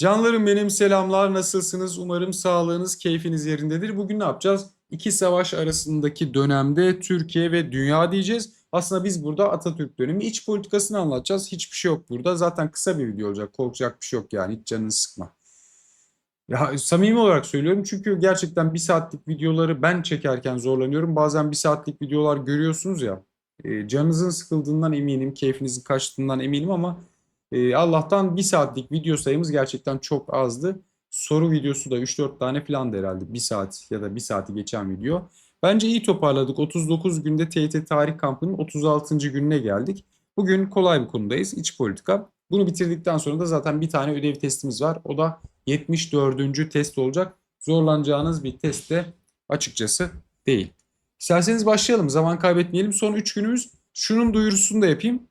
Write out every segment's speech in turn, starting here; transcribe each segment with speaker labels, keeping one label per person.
Speaker 1: Canlarım benim selamlar nasılsınız? Umarım sağlığınız, keyfiniz yerindedir. Bugün ne yapacağız? İki savaş arasındaki dönemde Türkiye ve dünya diyeceğiz. Aslında biz burada Atatürk dönemi iç politikasını anlatacağız. Hiçbir şey yok burada. Zaten kısa bir video olacak. Korkacak bir şey yok yani. Hiç canını sıkma. Ya samimi olarak söylüyorum çünkü gerçekten bir saatlik videoları ben çekerken zorlanıyorum. Bazen bir saatlik videolar görüyorsunuz ya. e, canınızın sıkıldığından eminim, keyfinizin kaçtığından eminim ama e, Allah'tan bir saatlik video sayımız gerçekten çok azdı. Soru videosu da 3-4 tane falan herhalde. Bir saat ya da bir saati geçen video. Bence iyi toparladık. 39 günde TYT Tarih Kampı'nın 36. gününe geldik. Bugün kolay bir konudayız. İç politika. Bunu bitirdikten sonra da zaten bir tane ödev testimiz var. O da 74. test olacak. Zorlanacağınız bir test de açıkçası değil. İsterseniz başlayalım. Zaman kaybetmeyelim. Son 3 günümüz. Şunun duyurusunu da yapayım.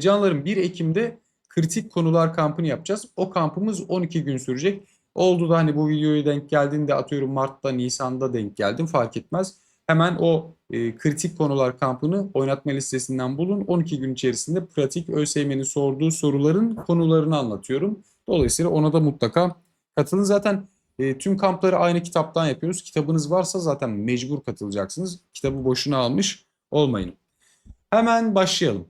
Speaker 1: Canlarım 1 Ekim'de kritik konular kampını yapacağız. O kampımız 12 gün sürecek. Oldu da hani bu videoya denk geldiğinde atıyorum Mart'ta, Nisan'da denk geldim fark etmez. Hemen o e, kritik konular kampını oynatma listesinden bulun. 12 gün içerisinde pratik ÖSYM'nin sorduğu soruların konularını anlatıyorum. Dolayısıyla ona da mutlaka katılın. Zaten e, tüm kampları aynı kitaptan yapıyoruz. Kitabınız varsa zaten mecbur katılacaksınız. Kitabı boşuna almış olmayın. Hemen başlayalım.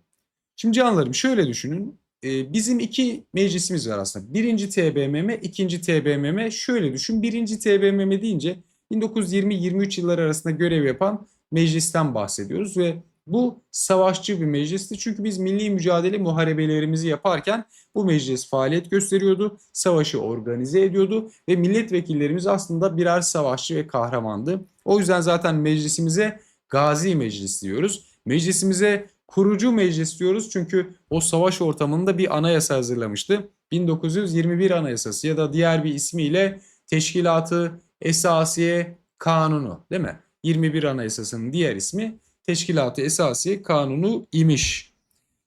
Speaker 1: Şimdi canlarım şöyle düşünün. Ee, bizim iki meclisimiz var aslında. Birinci TBMM, ikinci TBMM. Şöyle düşün. Birinci TBMM deyince 1920-23 yılları arasında görev yapan meclisten bahsediyoruz ve bu savaşçı bir meclisti. Çünkü biz milli mücadele muharebelerimizi yaparken bu meclis faaliyet gösteriyordu, savaşı organize ediyordu ve milletvekillerimiz aslında birer savaşçı ve kahramandı. O yüzden zaten meclisimize Gazi Meclis diyoruz. Meclisimize kurucu meclis diyoruz çünkü o savaş ortamında bir anayasa hazırlamıştı. 1921 Anayasası ya da diğer bir ismiyle Teşkilatı Esasiye Kanunu değil mi? 21 Anayasası'nın diğer ismi Teşkilatı Esasiye Kanunu imiş.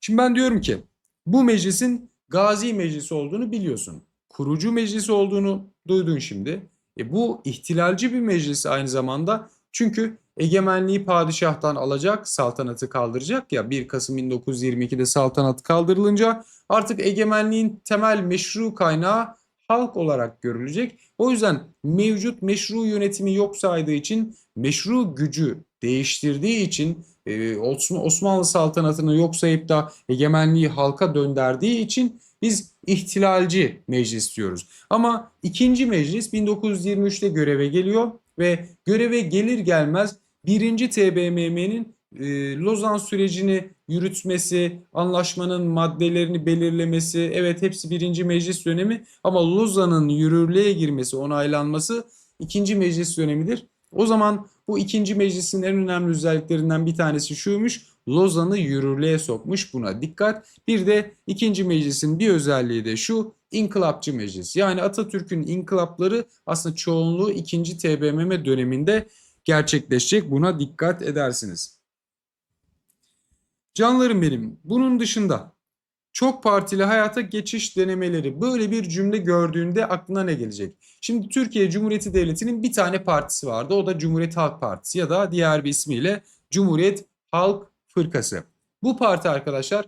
Speaker 1: Şimdi ben diyorum ki bu meclisin Gazi Meclisi olduğunu biliyorsun. Kurucu meclisi olduğunu duydun şimdi. E bu ihtilalci bir meclis aynı zamanda. Çünkü egemenliği padişahtan alacak, saltanatı kaldıracak ya 1 Kasım 1922'de saltanat kaldırılınca artık egemenliğin temel meşru kaynağı halk olarak görülecek. O yüzden mevcut meşru yönetimi yok saydığı için meşru gücü değiştirdiği için e, Osmanlı saltanatını yok sayıp da egemenliği halka dönderdiği için biz ihtilalci meclis diyoruz. Ama ikinci meclis 1923'te göreve geliyor ve göreve gelir gelmez birinci TBMM'nin e, Lozan sürecini yürütmesi, anlaşmanın maddelerini belirlemesi, evet hepsi birinci meclis dönemi ama Lozan'ın yürürlüğe girmesi, onaylanması ikinci meclis dönemidir. O zaman bu ikinci meclisin en önemli özelliklerinden bir tanesi şuymuş, Lozan'ı yürürlüğe sokmuş buna dikkat. Bir de ikinci meclisin bir özelliği de şu, inkılapçı meclis. Yani Atatürk'ün inkılapları aslında çoğunluğu ikinci TBMM döneminde gerçekleşecek. Buna dikkat edersiniz. Canlarım benim. Bunun dışında çok partili hayata geçiş denemeleri böyle bir cümle gördüğünde aklına ne gelecek? Şimdi Türkiye Cumhuriyeti Devleti'nin bir tane partisi vardı. O da Cumhuriyet Halk Partisi ya da diğer bir ismiyle Cumhuriyet Halk Fırkası. Bu parti arkadaşlar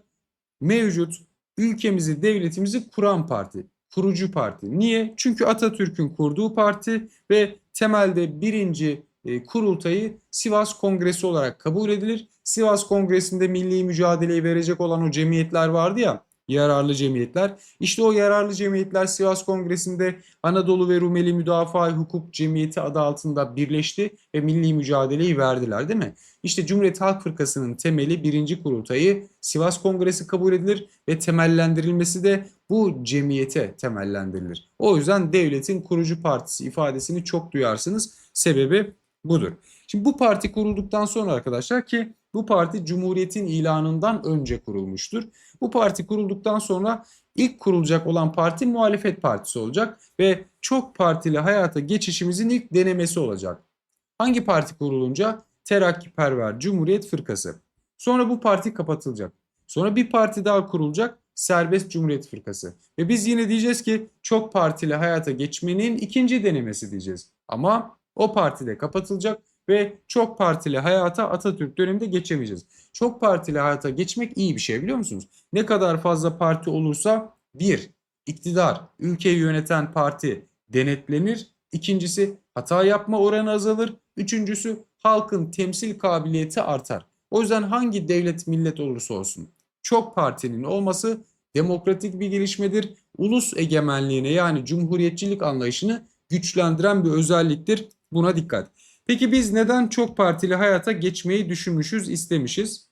Speaker 1: mevcut ülkemizi, devletimizi kuran parti, kurucu parti. Niye? Çünkü Atatürk'ün kurduğu parti ve temelde birinci e, kurultayı Sivas Kongresi olarak kabul edilir. Sivas Kongresi'nde milli mücadeleyi verecek olan o cemiyetler vardı ya, yararlı cemiyetler. İşte o yararlı cemiyetler Sivas Kongresi'nde Anadolu ve Rumeli Müdafaa Hukuk Cemiyeti adı altında birleşti ve milli mücadeleyi verdiler değil mi? İşte Cumhuriyet Halk Fırkası'nın temeli birinci kurultayı Sivas Kongresi kabul edilir ve temellendirilmesi de bu cemiyete temellendirilir. O yüzden devletin kurucu partisi ifadesini çok duyarsınız. Sebebi budur. Şimdi bu parti kurulduktan sonra arkadaşlar ki bu parti Cumhuriyet'in ilanından önce kurulmuştur. Bu parti kurulduktan sonra ilk kurulacak olan parti muhalefet partisi olacak ve çok partili hayata geçişimizin ilk denemesi olacak. Hangi parti kurulunca? Terakkiperver Cumhuriyet Fırkası. Sonra bu parti kapatılacak. Sonra bir parti daha kurulacak. Serbest Cumhuriyet Fırkası. Ve biz yine diyeceğiz ki çok partili hayata geçmenin ikinci denemesi diyeceğiz. Ama o parti de kapatılacak ve çok partili hayata Atatürk döneminde geçemeyeceğiz. Çok partili hayata geçmek iyi bir şey biliyor musunuz? Ne kadar fazla parti olursa bir iktidar, ülkeyi yöneten parti denetlenir. İkincisi hata yapma oranı azalır. Üçüncüsü halkın temsil kabiliyeti artar. O yüzden hangi devlet millet olursa olsun çok partinin olması demokratik bir gelişmedir. Ulus egemenliğine yani cumhuriyetçilik anlayışını güçlendiren bir özelliktir. Buna dikkat. Peki biz neden çok partili hayata geçmeyi düşünmüşüz, istemişiz?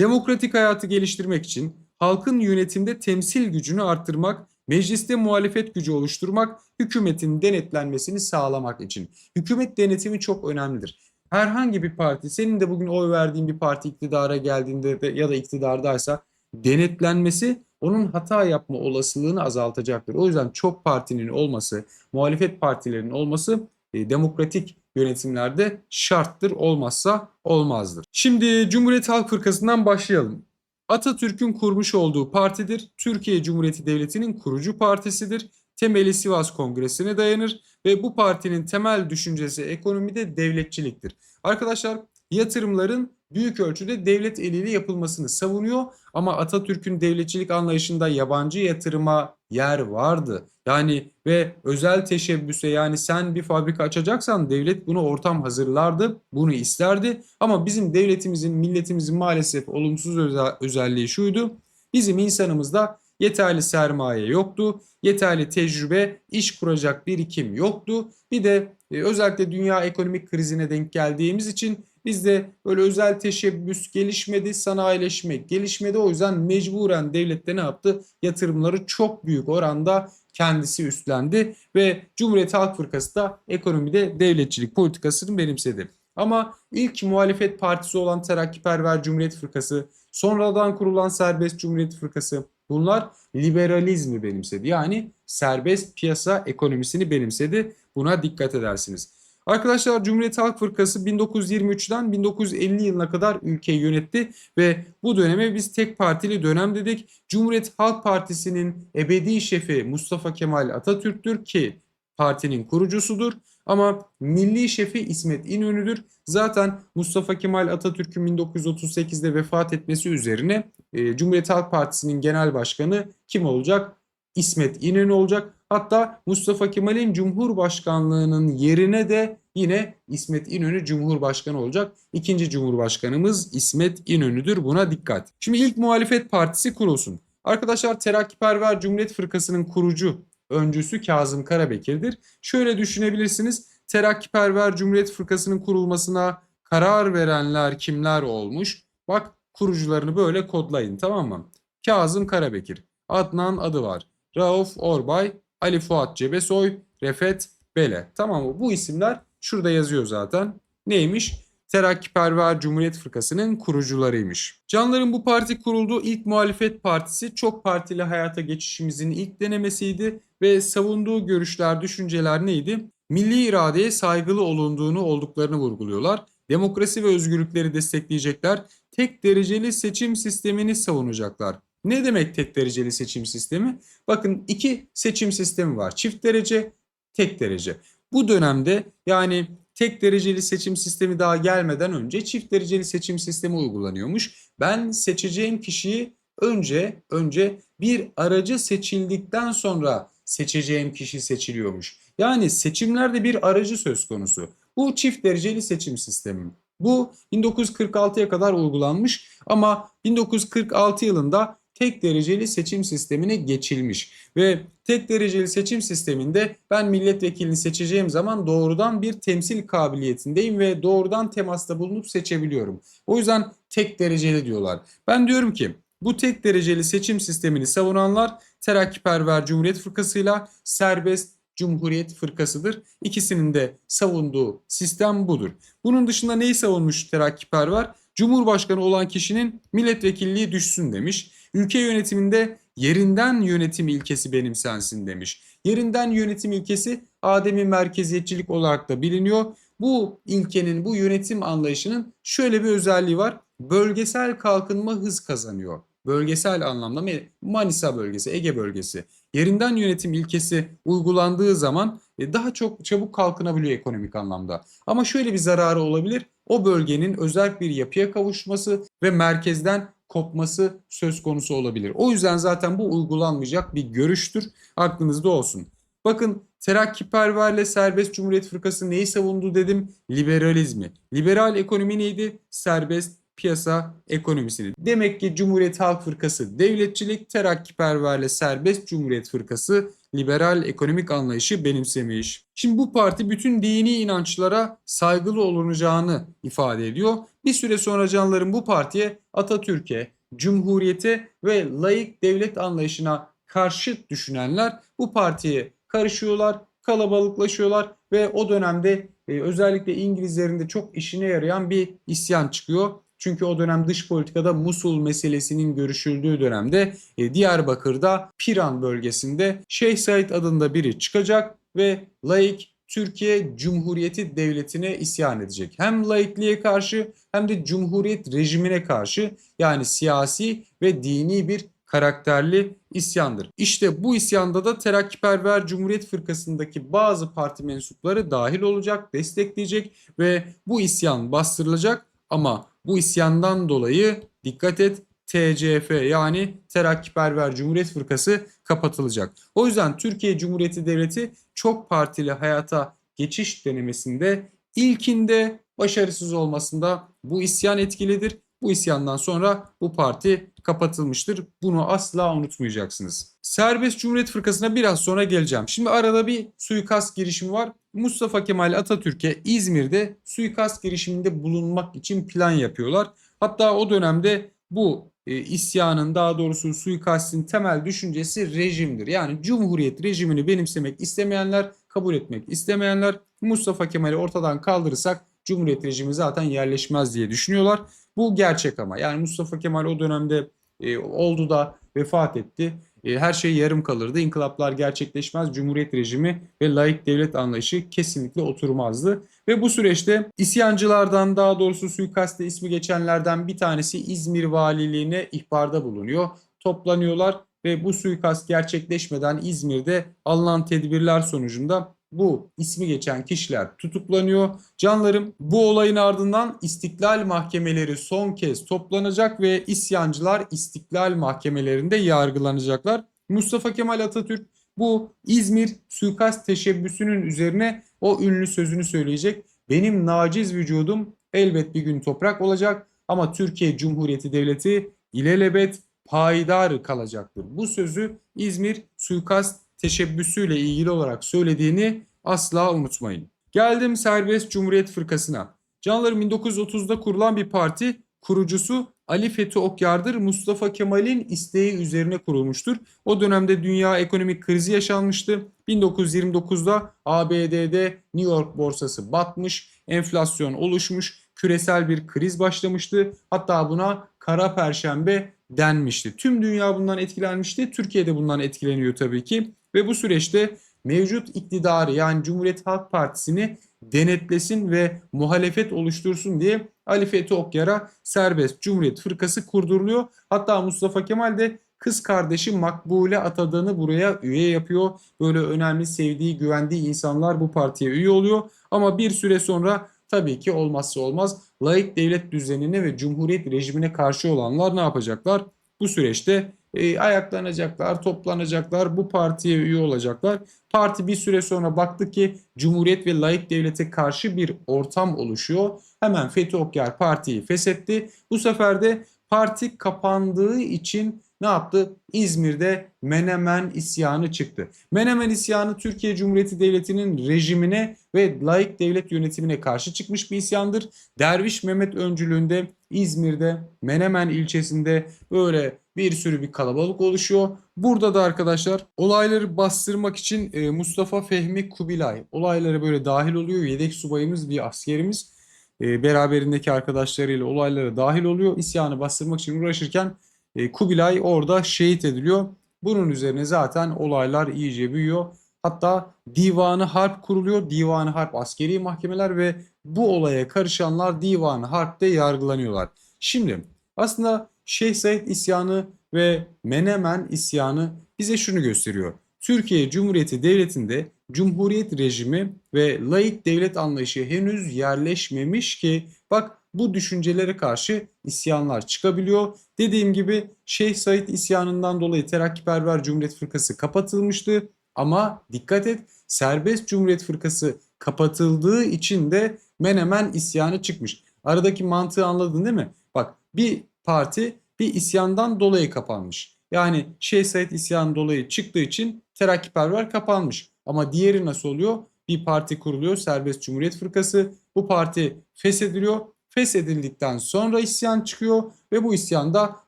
Speaker 1: Demokratik hayatı geliştirmek için halkın yönetimde temsil gücünü arttırmak, mecliste muhalefet gücü oluşturmak, hükümetin denetlenmesini sağlamak için. Hükümet denetimi çok önemlidir. Herhangi bir parti, senin de bugün oy verdiğin bir parti iktidara geldiğinde de ya da iktidardaysa denetlenmesi onun hata yapma olasılığını azaltacaktır. O yüzden çok partinin olması, muhalefet partilerinin olması demokratik yönetimlerde şarttır olmazsa olmazdır. Şimdi Cumhuriyet Halk Fırkası'ndan başlayalım. Atatürk'ün kurmuş olduğu partidir. Türkiye Cumhuriyeti Devleti'nin kurucu partisidir. Temeli Sivas Kongresi'ne dayanır ve bu partinin temel düşüncesi ekonomide devletçiliktir. Arkadaşlar yatırımların büyük ölçüde devlet eliyle yapılmasını savunuyor ama Atatürk'ün devletçilik anlayışında yabancı yatırıma yer vardı. Yani ve özel teşebbüse yani sen bir fabrika açacaksan devlet bunu ortam hazırlardı, bunu isterdi. Ama bizim devletimizin, milletimizin maalesef olumsuz özel, özelliği şuydu. Bizim insanımızda yeterli sermaye yoktu, yeterli tecrübe, iş kuracak birikim yoktu. Bir de e, özellikle dünya ekonomik krizine denk geldiğimiz için Bizde böyle özel teşebbüs gelişmedi, sanayileşme gelişmedi. O yüzden mecburen devlet de ne yaptı? Yatırımları çok büyük oranda kendisi üstlendi ve Cumhuriyet Halk Fırkası da ekonomide devletçilik politikasını benimsedi. Ama ilk muhalefet partisi olan Terakkiperver Cumhuriyet Fırkası, sonradan kurulan Serbest Cumhuriyet Fırkası bunlar liberalizmi benimsedi. Yani serbest piyasa ekonomisini benimsedi. Buna dikkat edersiniz. Arkadaşlar Cumhuriyet Halk Fırkası 1923'ten 1950 yılına kadar ülkeyi yönetti ve bu döneme biz tek partili dönem dedik. Cumhuriyet Halk Partisi'nin ebedi şefi Mustafa Kemal Atatürk'tür ki partinin kurucusudur. Ama milli şefi İsmet İnönü'dür. Zaten Mustafa Kemal Atatürk'ün 1938'de vefat etmesi üzerine e, Cumhuriyet Halk Partisi'nin genel başkanı kim olacak? İsmet İnönü olacak. Hatta Mustafa Kemal'in Cumhurbaşkanlığının yerine de yine İsmet İnönü Cumhurbaşkanı olacak. İkinci Cumhurbaşkanımız İsmet İnönü'dür. Buna dikkat. Şimdi ilk muhalefet partisi kurulsun. Arkadaşlar Terakkiperver Cumhuriyet Fırkası'nın kurucu öncüsü Kazım Karabekir'dir. Şöyle düşünebilirsiniz. Terakkiperver Cumhuriyet Fırkası'nın kurulmasına karar verenler kimler olmuş? Bak kurucularını böyle kodlayın tamam mı? Kazım Karabekir, Adnan adı var. Rauf Orbay, Ali Fuat Cebesoy, Refet Bele. Tamam mı? Bu isimler şurada yazıyor zaten. Neymiş? Terakkiperver Cumhuriyet Fırkası'nın kurucularıymış. Canların bu parti kurulduğu ilk muhalefet partisi çok partili hayata geçişimizin ilk denemesiydi ve savunduğu görüşler, düşünceler neydi? Milli iradeye saygılı olunduğunu olduklarını vurguluyorlar. Demokrasi ve özgürlükleri destekleyecekler. Tek dereceli seçim sistemini savunacaklar. Ne demek tek dereceli seçim sistemi? Bakın iki seçim sistemi var. Çift derece, tek derece. Bu dönemde yani tek dereceli seçim sistemi daha gelmeden önce çift dereceli seçim sistemi uygulanıyormuş. Ben seçeceğim kişiyi önce önce bir aracı seçildikten sonra seçeceğim kişi seçiliyormuş. Yani seçimlerde bir aracı söz konusu. Bu çift dereceli seçim sistemi. Bu 1946'ya kadar uygulanmış ama 1946 yılında tek dereceli seçim sistemine geçilmiş. Ve tek dereceli seçim sisteminde ben milletvekilini seçeceğim zaman doğrudan bir temsil kabiliyetindeyim ve doğrudan temasta bulunup seçebiliyorum. O yüzden tek dereceli diyorlar. Ben diyorum ki bu tek dereceli seçim sistemini savunanlar Terakkiperver Cumhuriyet Fırkası'yla serbest Cumhuriyet Fırkası'dır. İkisinin de savunduğu sistem budur. Bunun dışında neyi savunmuş Terakkiperver? Cumhurbaşkanı olan kişinin milletvekilliği düşsün demiş. Ülke yönetiminde yerinden yönetim ilkesi benimsensin demiş. Yerinden yönetim ilkesi Adem'i merkeziyetçilik olarak da biliniyor. Bu ilkenin, bu yönetim anlayışının şöyle bir özelliği var. Bölgesel kalkınma hız kazanıyor. Bölgesel anlamda Manisa bölgesi, Ege bölgesi. Yerinden yönetim ilkesi uygulandığı zaman e, daha çok çabuk kalkınabiliyor ekonomik anlamda. Ama şöyle bir zararı olabilir. O bölgenin özel bir yapıya kavuşması ve merkezden kopması söz konusu olabilir. O yüzden zaten bu uygulanmayacak bir görüştür. Aklınızda olsun. Bakın terakkiperverle serbest cumhuriyet fırkası neyi savundu dedim? Liberalizmi. Liberal ekonomi neydi? Serbest piyasa ekonomisini. Demek ki Cumhuriyet Halk Fırkası devletçilik, terakkiperverle serbest cumhuriyet fırkası liberal ekonomik anlayışı benimsemiş. Şimdi bu parti bütün dini inançlara saygılı olunacağını ifade ediyor. Bir süre sonra canların bu partiye Atatürk'e, Cumhuriyete ve layık devlet anlayışına karşı düşünenler bu partiye karışıyorlar, kalabalıklaşıyorlar ve o dönemde e, özellikle İngilizlerin de çok işine yarayan bir isyan çıkıyor. Çünkü o dönem dış politikada Musul meselesinin görüşüldüğü dönemde e, Diyarbakır'da Piran bölgesinde Şeyh Said adında biri çıkacak ve laik Türkiye Cumhuriyeti Devleti'ne isyan edecek. Hem laikliğe karşı hem de Cumhuriyet rejimine karşı yani siyasi ve dini bir karakterli isyandır. İşte bu isyanda da Terakkiperver Cumhuriyet Fırkası'ndaki bazı parti mensupları dahil olacak, destekleyecek ve bu isyan bastırılacak ama bu isyandan dolayı dikkat et TCF yani Terakkiperver Cumhuriyet Fırkası kapatılacak. O yüzden Türkiye Cumhuriyeti Devleti çok partili hayata geçiş denemesinde ilkinde başarısız olmasında bu isyan etkilidir. Bu isyandan sonra bu parti kapatılmıştır. Bunu asla unutmayacaksınız. Serbest Cumhuriyet Fırkası'na biraz sonra geleceğim. Şimdi arada bir suikast girişimi var. Mustafa Kemal Atatürk'e İzmir'de suikast girişiminde bulunmak için plan yapıyorlar. Hatta o dönemde bu e, isyanın daha doğrusu suikastin temel düşüncesi rejimdir. Yani Cumhuriyet rejimini benimsemek istemeyenler, kabul etmek istemeyenler Mustafa Kemal'i ortadan kaldırırsak Cumhuriyet rejimi zaten yerleşmez diye düşünüyorlar. Bu gerçek ama yani Mustafa Kemal o dönemde e, oldu da vefat etti. E, her şey yarım kalırdı. İnkılaplar gerçekleşmez. Cumhuriyet rejimi ve laik devlet anlayışı kesinlikle oturmazdı. Ve bu süreçte isyancılardan daha doğrusu suikaste ismi geçenlerden bir tanesi İzmir Valiliğine ihbarda bulunuyor. Toplanıyorlar ve bu suikast gerçekleşmeden İzmir'de alınan tedbirler sonucunda bu ismi geçen kişiler tutuklanıyor. Canlarım bu olayın ardından istiklal mahkemeleri son kez toplanacak ve isyancılar istiklal mahkemelerinde yargılanacaklar. Mustafa Kemal Atatürk bu İzmir suikast teşebbüsünün üzerine o ünlü sözünü söyleyecek. Benim naciz vücudum elbet bir gün toprak olacak ama Türkiye Cumhuriyeti Devleti ilelebet payidar kalacaktır. Bu sözü İzmir suikast teşebbüsüyle ilgili olarak söylediğini asla unutmayın. Geldim Serbest Cumhuriyet Fırkası'na. Canlarım 1930'da kurulan bir parti kurucusu Ali Fethi Okyar'dır. Mustafa Kemal'in isteği üzerine kurulmuştur. O dönemde dünya ekonomik krizi yaşanmıştı. 1929'da ABD'de New York borsası batmış, enflasyon oluşmuş, küresel bir kriz başlamıştı. Hatta buna kara perşembe denmişti. Tüm dünya bundan etkilenmişti. Türkiye de bundan etkileniyor tabii ki. Ve bu süreçte mevcut iktidarı yani Cumhuriyet Halk Partisi'ni denetlesin ve muhalefet oluştursun diye Ali Fethi Okyar'a Serbest Cumhuriyet Fırkası kurduruluyor. Hatta Mustafa Kemal de kız kardeşi Makbule atadığını buraya üye yapıyor. Böyle önemli, sevdiği, güvendiği insanlar bu partiye üye oluyor. Ama bir süre sonra tabii ki olmazsa olmaz laik devlet düzenine ve cumhuriyet rejimine karşı olanlar ne yapacaklar? Bu süreçte e, ayaklanacaklar, toplanacaklar, bu partiye üye olacaklar. Parti bir süre sonra baktı ki Cumhuriyet ve laik devlete karşı bir ortam oluşuyor. Hemen Fethi Okyar partiyi feshetti. Bu sefer de parti kapandığı için ne yaptı? İzmir'de Menemen isyanı çıktı. Menemen isyanı Türkiye Cumhuriyeti Devleti'nin rejimine ve laik devlet yönetimine karşı çıkmış bir isyandır. Derviş Mehmet öncülüğünde İzmir'de Menemen ilçesinde böyle bir sürü bir kalabalık oluşuyor. Burada da arkadaşlar olayları bastırmak için e, Mustafa Fehmi Kubilay olaylara böyle dahil oluyor. Yedek subayımız bir askerimiz e, beraberindeki arkadaşlarıyla olaylara dahil oluyor. İsyanı bastırmak için uğraşırken e, Kubilay orada şehit ediliyor. Bunun üzerine zaten olaylar iyice büyüyor. Hatta divanı harp kuruluyor. Divanı harp askeri mahkemeler ve bu olaya karışanlar divanı harpte yargılanıyorlar. Şimdi aslında Şeyh Said isyanı ve Menemen isyanı bize şunu gösteriyor. Türkiye Cumhuriyeti Devleti'nde Cumhuriyet rejimi ve laik devlet anlayışı henüz yerleşmemiş ki bak bu düşüncelere karşı isyanlar çıkabiliyor. Dediğim gibi Şeyh Said isyanından dolayı Terakkiperver Cumhuriyet Fırkası kapatılmıştı. Ama dikkat et Serbest Cumhuriyet Fırkası kapatıldığı için de Menemen isyanı çıkmış. Aradaki mantığı anladın değil mi? Bak bir parti bir isyandan dolayı kapanmış. Yani Şeyh Said isyanı dolayı çıktığı için Terakkiperver kapanmış. Ama diğeri nasıl oluyor? Bir parti kuruluyor Serbest Cumhuriyet Fırkası. Bu parti feshediliyor. Feshedildikten sonra isyan çıkıyor ve bu isyanda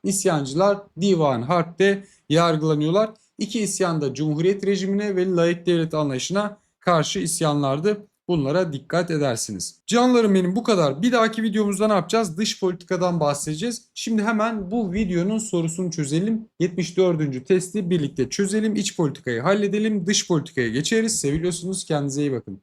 Speaker 1: isyancılar Divan Harp'te yargılanıyorlar. İki isyan da Cumhuriyet rejimine ve layık devlet anlayışına karşı isyanlardı. Bunlara dikkat edersiniz. Canlarım benim bu kadar. Bir dahaki videomuzda ne yapacağız? Dış politikadan bahsedeceğiz. Şimdi hemen bu videonun sorusunu çözelim. 74. testi birlikte çözelim. İç politikayı halledelim. Dış politikaya geçeriz. Seviliyorsunuz. Kendinize iyi bakın.